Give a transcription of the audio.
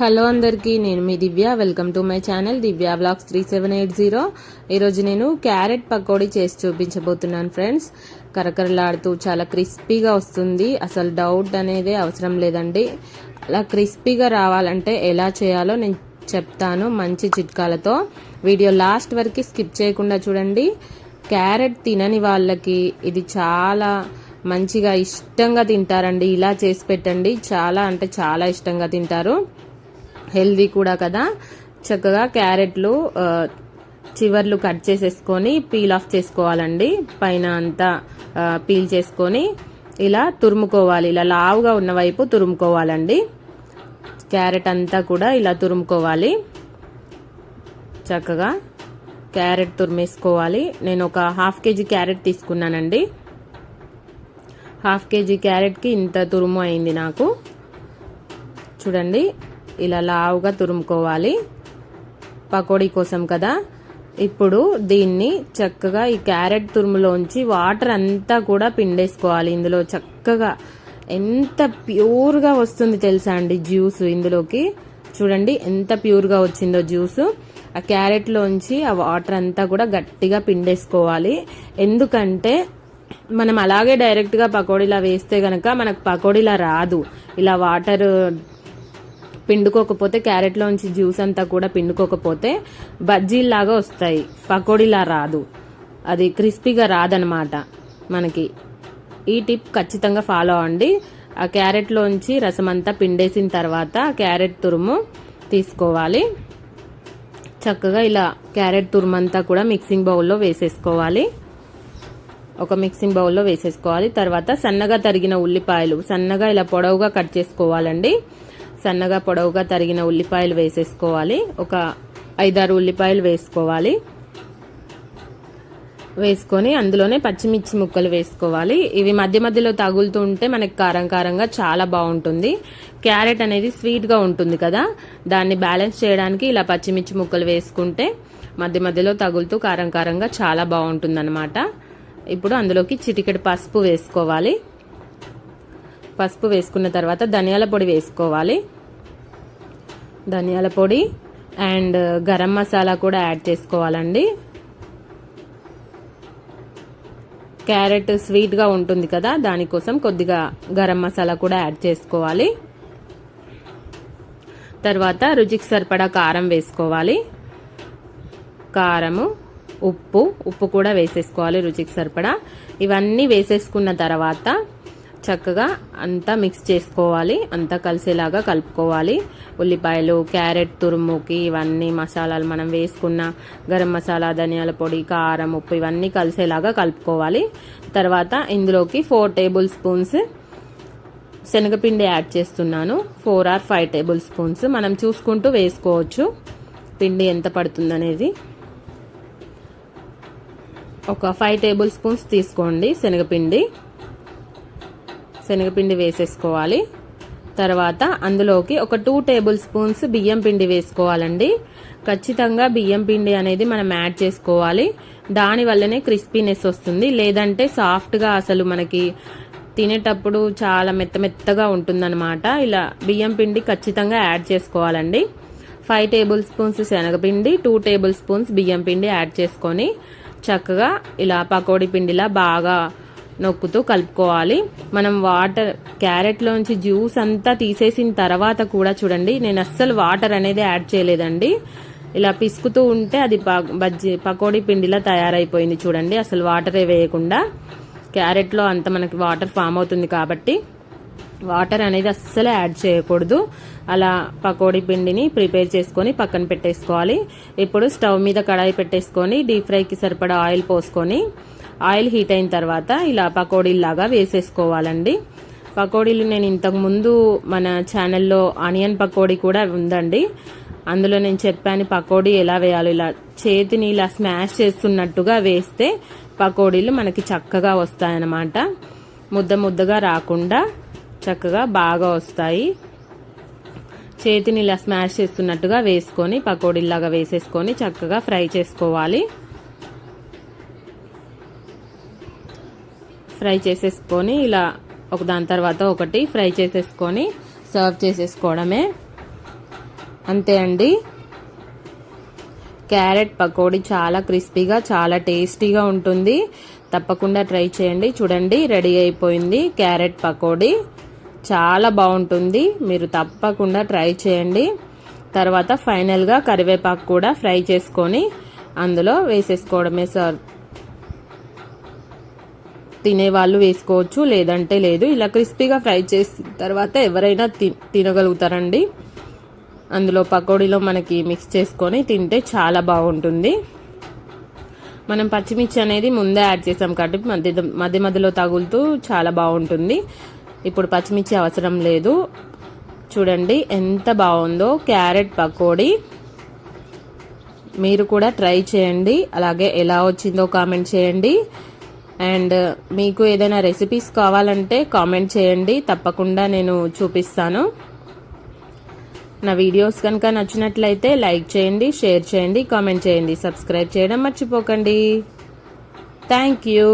Hello అందరికీ నేను మీ Divya. Welcome to my channel Divya blogs three seven eight zero ఈరోజు నేను క్యారెట్ పకోడీ చేసి చూపించబోతున్నాను ఫ్రెండ్స్. కరకరలాడుతూ చాలా క్రిస్పీగా వస్తుంది. అసలు డౌట్ అనేది అవసరం లేదండి. అలా క్రిస్పీగా రావాలంటే ఎలా చేయాలో నేను చెప్తాను మంచి చిట్కాలతో. వీడియో లాస్ట్ వరకు స్కిప్ చేయకుండా చూడండి. క్యారెట్ తినని వాళ్ళకి ఇది చాలా మంచిగా ఇష్టంగా తింటారండి. ఇలా చేసి పెట్టండి. చాలా అంటే చాలా ఇష్టంగా తింటారు. హెల్దీ కూడా కదా. చక్కగా క్యారెట్లు చివర్లు కట్ చేసేసుకొని పీల్ ఆఫ్ చేసుకోవాలండి. పైన అంతా పీల్ చేసుకొని ఇలా తురుముకోవాలి. ఇలా లావుగా ఉన్న వైపు తురుముకోవాలండి. క్యారెట్ అంతా కూడా ఇలా తురుముకోవాలి. చక్కగా క్యారెట్ తురిమేసుకోవాలి. నేను ఒక హాఫ్ కేజీ క్యారెట్ తీసుకున్నానండి. హాఫ్ కేజీ క్యారెట్కి ఇంత తురుము అయింది నాకు. చూడండి ఇలా లావుగా తురుముకోవాలి. పకోడీ కోసం కదా. ఇప్పుడు దీన్ని చక్కగా ఈ క్యారెట్ తురుములోంచి వాటర్ అంతా కూడా పిండేసుకోవాలి. ఇందులో చక్కగా ఎంత ప్యూర్గా వస్తుంది తెలుసా అండి జ్యూస్ ఇందులోకి? చూడండి ఎంత ప్యూర్గా వచ్చిందో జ్యూస్. ఆ క్యారెట్లోంచి ఆ వాటర్ అంతా కూడా గట్టిగా పిండేసుకోవాలి. ఎందుకంటే మనం అలాగే డైరెక్ట్గా పకోడీలా వేస్తే కనుక మనకు పకోడీలా రాదు. ఇలా వాటర్ పిండుకోకపోతే క్యారెట్లోంచి జ్యూస్ అంతా కూడా పిండుకోకపోతే బజ్జీల్లాగా వస్తాయి. పకోడీలా రాదు. అది క్రిస్పీగా రాదనమాట మనకి. ఈ టిప్ ఖచ్చితంగా ఫాలో అవ్వండి. ఆ క్యారెట్లోంచి రసం అంతా పిండేసిన తర్వాత క్యారెట్ తురుము తీసుకోవాలి. చక్కగా ఇలా క్యారెట్ తురుమంతా కూడా మిక్సింగ్ బౌల్లో వేసేసుకోవాలి. ఒక మిక్సింగ్ బౌల్లో వేసేసుకోవాలి. తర్వాత సన్నగా తరిగిన ఉల్లిపాయలు సన్నగా ఇలా పొడవుగా కట్ చేసుకోవాలండి. సన్నగా పొడవుగా తరిగిన ఉల్లిపాయలు వేసేసుకోవాలి. ఒక ఐదారు ఉల్లిపాయలు వేసుకోవాలి. వేసుకొని అందులోనే పచ్చిమిర్చి ముక్కలు వేసుకోవాలి. ఇవి మధ్య మధ్యలో తగులుతూ ఉంటే మనకి కారం కారంగా చాలా బాగుంటుంది. క్యారెట్ అనేది స్వీట్గా ఉంటుంది కదా. దాన్ని బ్యాలెన్స్ చేయడానికి ఇలా పచ్చిమిర్చి ముక్కలు వేసుకుంటే మధ్య మధ్యలో తగులుతూ కారం కారంగా చాలా బాగుంటుందన్నమాట. ఇప్పుడు అందులోకి చిటికెడు పసుపు వేసుకోవాలి. పసుపు వేసుకున్న తర్వాత ధనియాల పొడి వేసుకోవాలి. ధనియాల పొడి అండ్ గరం మసాలా కూడా యాడ్ చేసుకోవాలండి. క్యారెట్ స్వీట్గా ఉంటుంది కదా దానికోసం కొద్దిగా గరం మసాలా కూడా యాడ్ చేసుకోవాలి. తర్వాత రుచికి సరిపడా కారం వేసుకోవాలి. కారము ఉప్పు ఉప్పు కూడా వేసేసుకోవాలి రుచికి సరిపడా. ఇవన్నీ వేసేసుకున్న తర్వాత చక్కగా అంతా మిక్స్ చేసుకోవాలి. అంతా కలిసేలాగా కలుపుకోవాలి. ఉల్లిపాయలు క్యారెట్ తురుముకి ఇవన్నీ మసాలాలు మనం వేసుకున్న గరం మసాలా ధనియాల పొడి కారం ఉప్పు ఇవన్నీ కలిసేలాగా కలుపుకోవాలి. తర్వాత ఇందులోకి ఫోర్ టేబుల్ స్పూన్స్ శనగపిండి యాడ్ చేస్తున్నాను. Four or five tablespoons మనం చూసుకుంటూ వేసుకోవచ్చు. పిండి ఎంత పడుతుందనేది. ఒక ఫైవ్ టేబుల్ స్పూన్స్ తీసుకోండి శనగపిండి. శనగపిండి వేసేసుకోవాలి. తర్వాత అందులోకి ఒక టూ టేబుల్ స్పూన్స్ బియ్యం పిండి వేసుకోవాలండి. ఖచ్చితంగా బియ్యం పిండి అనేది మనం యాడ్ చేసుకోవాలి. దాని వల్లనే క్రిస్పీనెస్ వస్తుంది. లేదంటే సాఫ్ట్గా అసలు మనకి తినేటప్పుడు చాలా మెత్త మెత్తగా ఉంటుందన్నమాట. ఇలా బియ్యం పిండి ఖచ్చితంగా యాడ్ చేసుకోవాలండి. ఫైవ్ టేబుల్ స్పూన్స్ శనగపిండి టూ టేబుల్ స్పూన్స్ బియ్యం పిండి యాడ్ చేసుకొని చక్కగా ఇలా పకోడీ పిండిలా బాగా నొక్కుతూ కలుపుకోవాలి. మనం వాటర్ క్యారెట్లోంచి జ్యూస్ అంతా తీసేసిన తర్వాత కూడా చూడండి నేను అస్సలు వాటర్ అనేది యాడ్ చేయలేదండి. ఇలా పిసుకుతూ ఉంటే అది ప- బజ్జీ పకోడీ పిండిలా తయారైపోయింది చూడండి అసలు వాటరే వేయకుండా. క్యారెట్లో అంత మనకి వాటర్ ఫామ్ అవుతుంది కాబట్టి వాటర్ అనేది అస్సలు యాడ్ చేయకూడదు. అలా పకోడీ పిండిని ప్రిపేర్ చేసుకొని పక్కన పెట్టేసుకోవాలి. ఇప్పుడు స్టవ్ మీద కడాయి పెట్టేసుకొని డీప్ ఫ్రైకి సరిపడా ఆయిల్ పోసుకొని ఆయిల్ హీట్ అయిన తర్వాత ఇలా పకోడీలాగా వేసేసుకోవాలండి. పకోడీలు నేను ఇంతకుముందు మన ఛానల్లో ఆనియన్ పకోడీ కూడా ఉందండి. అందులో నేను చెప్పాను పకోడీ ఎలా వేయాలో ఇలా చేతిని ఇలా స్మాష్ చేస్తున్నట్టుగా వేస్తే పకోడీలు మనకి చక్కగా వస్తాయన్నమాట. ముద్ద ముద్దగా రాకుండా చక్కగా బాగా వస్తాయి. చేతిని ఇలా స్మాష్ చేస్తున్నట్టుగా వేసుకొని పకోడీలాగా వేసేసుకొని చక్కగా ఫ్రై చేసుకోవాలి. ఫ్రై చేసేసుకొని ఇలా ఒక దాని తర్వాత ఒకటి ఫ్రై చేసేసుకొని సర్వ్ చేసేసుకోవడమే. అంతే అండి. క్యారెట్ పకోడీ చాలా క్రిస్పీగా చాలా టేస్టీగా ఉంటుంది. తప్పకుండా ట్రై చేయండి. చూడండి రెడీ అయిపోయింది క్యారెట్ పకోడీ. చాలా బాగుంటుంది. మీరు తప్పకుండా ట్రై చేయండి. తర్వాత ఫైనల్గా కరివేపాకు కూడా ఫ్రై చేసుకొని అందులో వేసేసుకోవడమే సర్వ్ తినేవాళ్ళు వేసుకోవచ్చు లేదంటే లేదు. ఇలా క్రిస్పీగా ఫ్రై చేసిన తర్వాత ఎవరైనా తి- తినగలుగుతారండి. అందులో పకోడీలో మనకి మిక్స్ చేసుకొని తింటే చాలా బాగుంటుంది. మనం పచ్చిమిర్చి అనేది ముందే యాడ్ చేసాం కాబట్టి మధ్య మధ్య మధ్యలో తగులుతూ చాలా బాగుంటుంది. ఇప్పుడు పచ్చిమిర్చి అవసరం లేదు. చూడండి ఎంత బాగుందో క్యారెట్ పకోడీ. మీరు కూడా ట్రై చేయండి. అలాగే ఎలా వచ్చిందో కామెంట్ చేయండి. అండ్ మీకు ఏదైనా రెసిపీస్ కావాలంటే కామెంట్ చేయండి. తప్పకుండా నేను చూపిస్తాను. నా వీడియోస్ కనుక నచ్చినట్లయితే లైక్ చేయండి షేర్ చేయండి కామెంట్ చేయండి సబ్స్క్రైబ్ చేయడం మర్చిపోకండి. Thank you